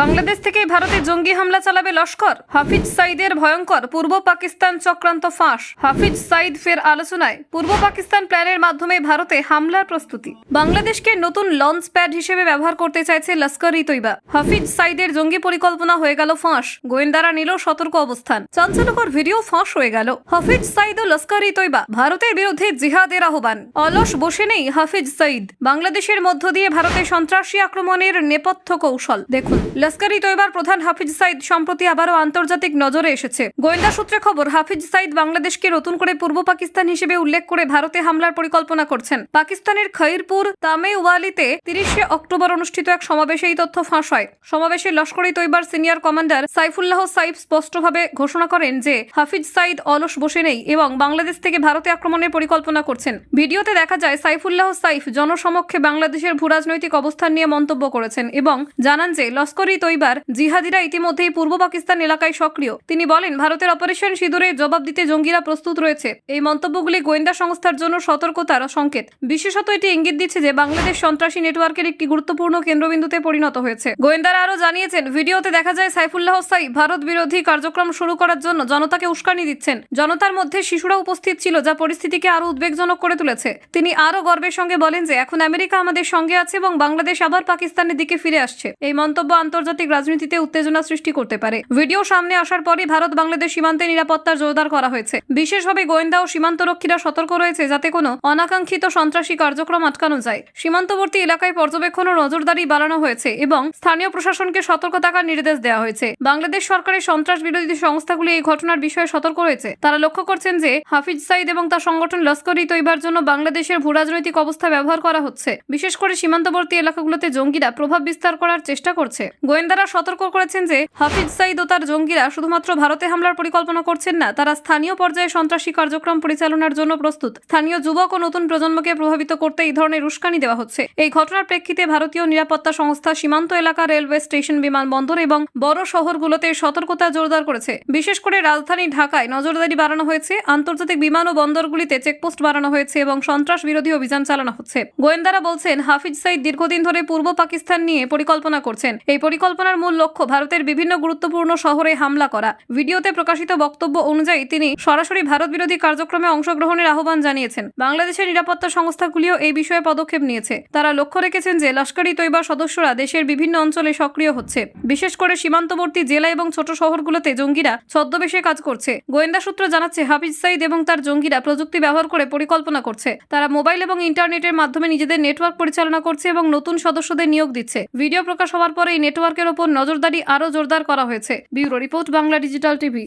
বাংলাদেশ থেকে ভারতে জঙ্গি হামলা চালাবে লস্কর। হাফিজ সাইদের ভয়ঙ্কর পূর্ব পাকিস্তান চক্রান্ত ফাঁস। হাফিজ সাইদ ফের আলোচনায়, পূর্ব পাকিস্তান প্ল্যানের মাধ্যমে ভারতে হামলার প্রস্তুতি। বাংলাদেশকে নতুন লঞ্চ প্যাড হিসেবে ব্যবহার করতে চাইছে লস্কর ই তৈবা। হাফিজ সাইদের জঙ্গি পরিকল্পনা হয়ে গেল ফাঁস। গোয়েন্দারা নিল সতর্ক অবস্থান। চাঞ্চল্যকর ভিডিও ফাঁস হয়ে গেল। হাফিজ সাইদ ও লস্কর ই তৈবা ভারতের বিরুদ্ধে জিহাদের আহ্বান। অলস বসে নেই হাফিজ সাইদ। বাংলাদেশের মধ্য দিয়ে ভারতে সন্ত্রাসী আক্রমণের নেপথ্য কৌশল। দেখুন লস্করি তৈবার প্রধান হাফিজ সাইদ, সম্প্রতি আবারও আন্তর্জাতিক নজরে এসেছে। গোয়েন্দা সূত্রে খবর, হাফিজ সাইদ বাংলাদেশকে নতুন করে পূর্ব পাকিস্তান হিসেবে উল্লেখ করে ভারতে হামলার পরিকল্পনা করছেন। পাকিস্তানের খৈরপুর তামেওয়ালিতে তিরিশে অক্টোবর অনুষ্ঠিত এক সমাবেশে এই তথ্য ফাঁস হয়। সমাবেশে লস্করি তৈবার সিনিয়র কমান্ডার সাইফুল্লাহ সাইফ স্পষ্টভাবে ঘোষণা করেন যে, হাফিজ সাইদ অলস বসে নেই এবং বাংলাদেশ থেকে ভারতে আক্রমণের পরিকল্পনা করছেন। ভিডিওতে দেখা যায়, সাইফুল্লাহ সাইফ জনসমক্ষে বাংলাদেশের ভূরাজনৈতিক অবস্থান নিয়ে মন্তব্য করেছেন এবং জানান যে, লস্কর ই তৈবার। জিহাদিরা ইতিমধ্যেই পূর্ব পাকিস্তান এলাকায় সক্রিয়। তিনি বলেন, ভারতের অপারেশন সিঁদুরে জবাব দিতে জঙ্গিরা প্রস্তুত রয়েছে। এই মন্তব্যগুলি গোয়েন্দা সংস্থার জন্য সতর্কতার সংকেত। বিশেষত এটি ইঙ্গিত দিচ্ছে যে, বাংলাদেশ সন্ত্রাসী নেটওয়ার্কের একটি গুরুত্বপূর্ণ কেন্দ্রবিন্দুতে পরিণত হয়েছে। গোয়েন্দারা আরও জানিয়েছেন, ভিডিওতে দেখা যায় সাইফুল্লাহ সাই ভারত বিরোধী কার্যক্রম শুরু করার জন্য জনতাকে উস্কানি দিচ্ছেন। জনতার মধ্যে শিশুরা উপস্থিত ছিল, যা পরিস্থিতিকে আরও উদ্বেগজনক করে তুলেছে। তিনি আরও গর্বের সঙ্গে বলেন যে, এখন আমেরিকা আমাদের সঙ্গে আছে এবং বাংলাদেশ আবার পাকিস্তানের দিকে ফিরে আসছে। এই মন্তব্য আন্তর্জাতিক রাজনীতিতে উত্তেজনা সৃষ্টি করতে পারে। ভিডিও সামনে আসার পরই ভারত বাংলাদেশ সীমান্তে নিরাপত্তার জোরদার করা হয়েছে। বিশেষভাবে গোয়েন্দা ও সীমান্তরক্ষীরা সতর্ক রয়েছে যাতে কোনো অনাকাঙ্ক্ষিত সন্ত্রাসী কার্যক্রম আটকানো যায়। সীমান্তবর্তী এলাকায় পর্যবেক্ষণ ও নজরদারি বাড়ানো হয়েছে এবং স্থানীয় প্রশাসনকে সতর্ক থাকার নির্দেশ দেওয়া হয়েছে। বাংলাদেশ সরকারের সন্ত্রাস বিরোধী সংস্থাগুলি এই ঘটনার বিষয়ে সতর্ক রয়েছে। তারা লক্ষ্য করছেন যে হাফিজ সাইদ এবং তার সংগঠন লস্কর তৈবার জন্য বাংলাদেশের ভূরাজনৈতিক অবস্থা ব্যবহার করা হচ্ছে। বিশেষ করে সীমান্তবর্তী এলাকাগুলোতে জঙ্গিরা প্রভাব বিস্তার করার চেষ্টা করছে। গোয়েন্দারা সতর্ক করেছেন যে হাফিজ সাইদ ও তার জঙ্গিরা শুধুমাত্র ভারতে হামলার পরিকল্পনা করছেন না, তারা স্থানীয় পর্যায়ে সন্ত্রাসী কার্যক্রম পরিচালনার জন্য প্রস্তুত। স্থানীয় যুবক ও নতুন প্রজন্মকে প্রভাবিত করতে এই ধরনের উস্কানি দেওয়া হচ্ছে। এই ঘটনার প্রেক্ষিতে ভারতীয় নিরাপত্তা সংস্থা সীমান্ত এলাকা রেলওয়ে স্টেশন, বিমানবন্দর এবং বড় শহরগুলোতে সতর্কতা জোরদার করেছে। বিশেষ করে রাজধানী ঢাকায় নজরদারি বাড়ানো হয়েছে, আন্তর্জাতিক বিমান ও বন্দরগুলিতে চেকপোস্ট বাড়ানো হয়েছে এবং সন্ত্রাস বিরোধী অভিযান চালানো হচ্ছে। গোয়েন্দারা বলছেন, হাফিজ সাইদ দীর্ঘদিন ধরে পূর্ব পাকিস্তান নিয়ে পরিকল্পনা করছেন। এই পরিকল্পনার মূল লক্ষ্য ভারতের বিভিন্ন গুরুত্বপূর্ণ শহরে হামলা করা। ভিডিওতে প্রকাশিত বক্তব্য অনুযায়ী তিনি সরাসরি ভারত বিরোধী কার্যক্রমে অংশগ্রহণের আহ্বান জানিয়েছেন। বাংলাদেশের নিরাপত্তা সংস্থাগুলিও এই বিষয়ে পদক্ষেপ নিয়েছে। তারা লক্ষ্য রেখেছেন যে লস্কর তৈবা সদস্যরা দেশের বিভিন্ন অঞ্চলে সক্রিয় হচ্ছে। বিশেষ করে সীমান্তবর্তী জেলা এবং ছোট শহরগুলোতে জঙ্গিরা ছদ্মবেশে কাজ করছে। গোয়েন্দা সূত্র জানাচ্ছে, হাফিজ সাইদ এবং তার জঙ্গিরা প্রযুক্তি ব্যবহার করে পরিকল্পনা করছে। তারা মোবাইল এবং ইন্টারনেটের মাধ্যমে নিজেদের নেটওয়ার্ক পরিচালনা করছে এবং নতুন সদস্যদের নিয়োগ দিচ্ছে। ভিডিও প্রকাশ হওয়ার পরে এই নেটওয়ার্কের ওপর নজরদারি আরও জোরদার করা হয়েছে। Bureau report Bangla digital TV.